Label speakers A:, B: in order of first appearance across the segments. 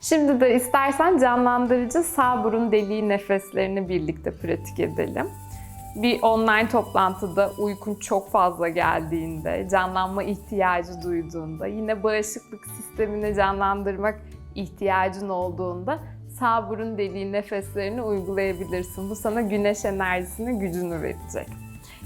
A: Şimdi de istersen canlandırıcı sağ burun deliği nefeslerini birlikte pratik edelim. Bir online toplantıda uykun çok fazla geldiğinde, canlanma ihtiyacı duyduğunda, yine bağışıklık sistemini canlandırmak ihtiyacın olduğunda sağ burun deliği nefeslerini uygulayabilirsin. Bu sana güneş enerjisini, gücünü verecek.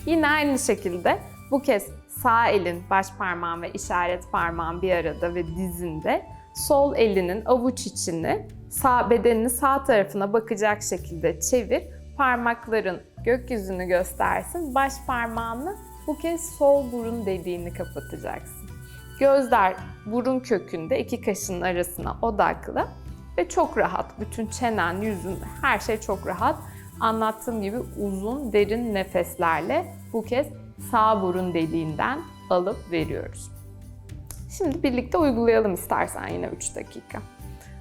A: Yine aynı şekilde bu kez sağ elin baş parmağın ve işaret parmağın bir arada ve dizinde, sol elinin avuç içini sağ bedenini sağ tarafına bakacak şekilde çevir. Parmakların gökyüzünü göstersin. Baş parmağını bu kez sol burun deliğini kapatacaksın. Gözler burun kökünde iki kaşın arasına odaklı ve çok rahat. Bütün çenen, yüzün, her şey çok rahat. Anlattığım gibi uzun, derin nefeslerle bu kez sağ burun deliğinden alıp veriyoruz. Şimdi birlikte uygulayalım istersen yine 3 dakika.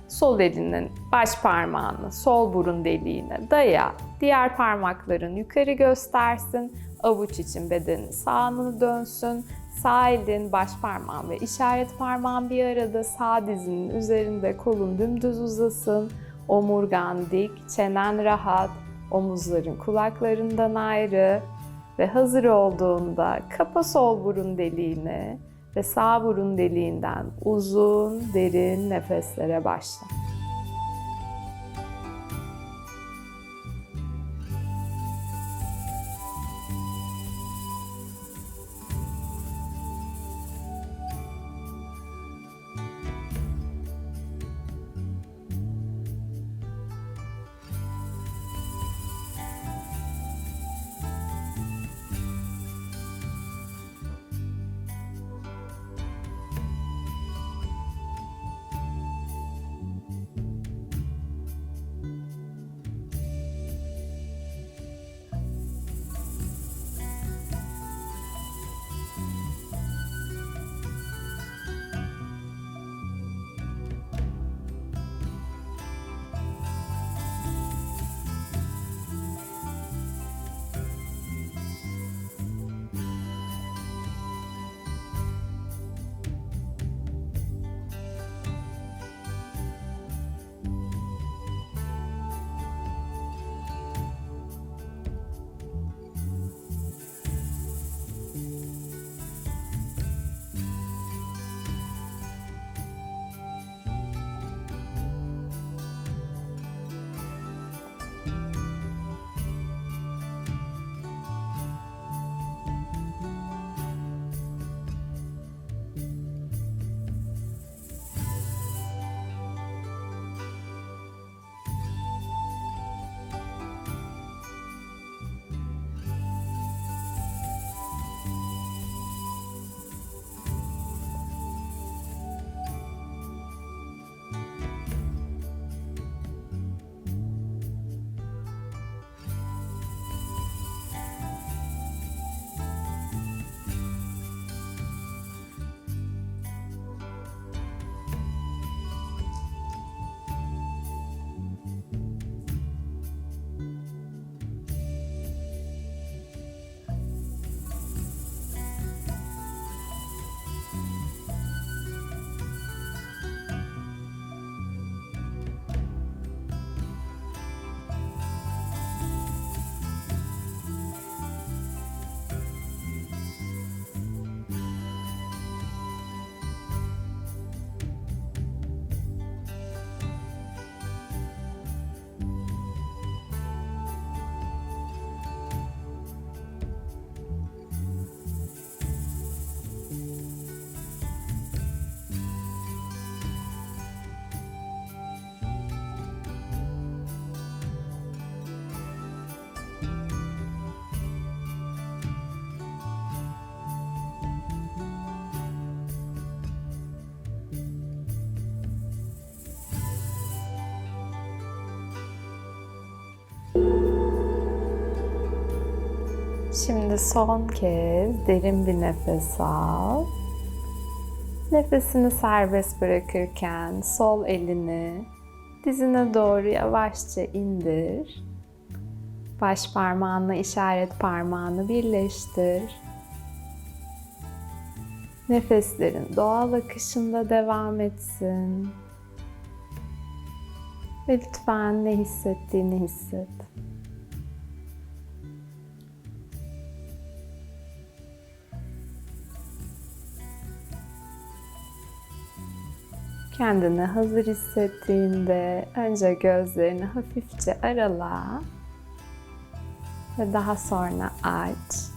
A: Sol elinin baş parmağını sol burun deliğine daya. Diğer parmakların yukarı göstersin. Avuç için bedenin sağını dönsün. Sağ elin baş parmağın ve işaret parmağın bir arada sağ dizinin üzerinde kolun dümdüz uzasın. Omurgan dik, çenen rahat, omuzların kulaklarından ayrı ve hazır olduğunda kapa sol burun deliğini ve sağ burun deliğinden uzun, derin nefeslere başla. Şimdi son kez derin bir nefes al. Nefesini serbest bırakırken sol elini dizine doğru yavaşça indir. Baş parmağınla işaret parmağını birleştir. Nefeslerin doğal akışında devam etsin. Ve lütfen ne hissettiğini hisset. Kendini hazır hissettiğinde önce gözlerini hafifçe arala ve daha sonra aç.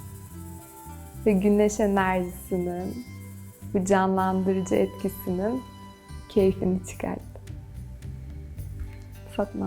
A: Ve güneş enerjisinin, bu canlandırıcı etkisinin keyfini çıkart. Fatma.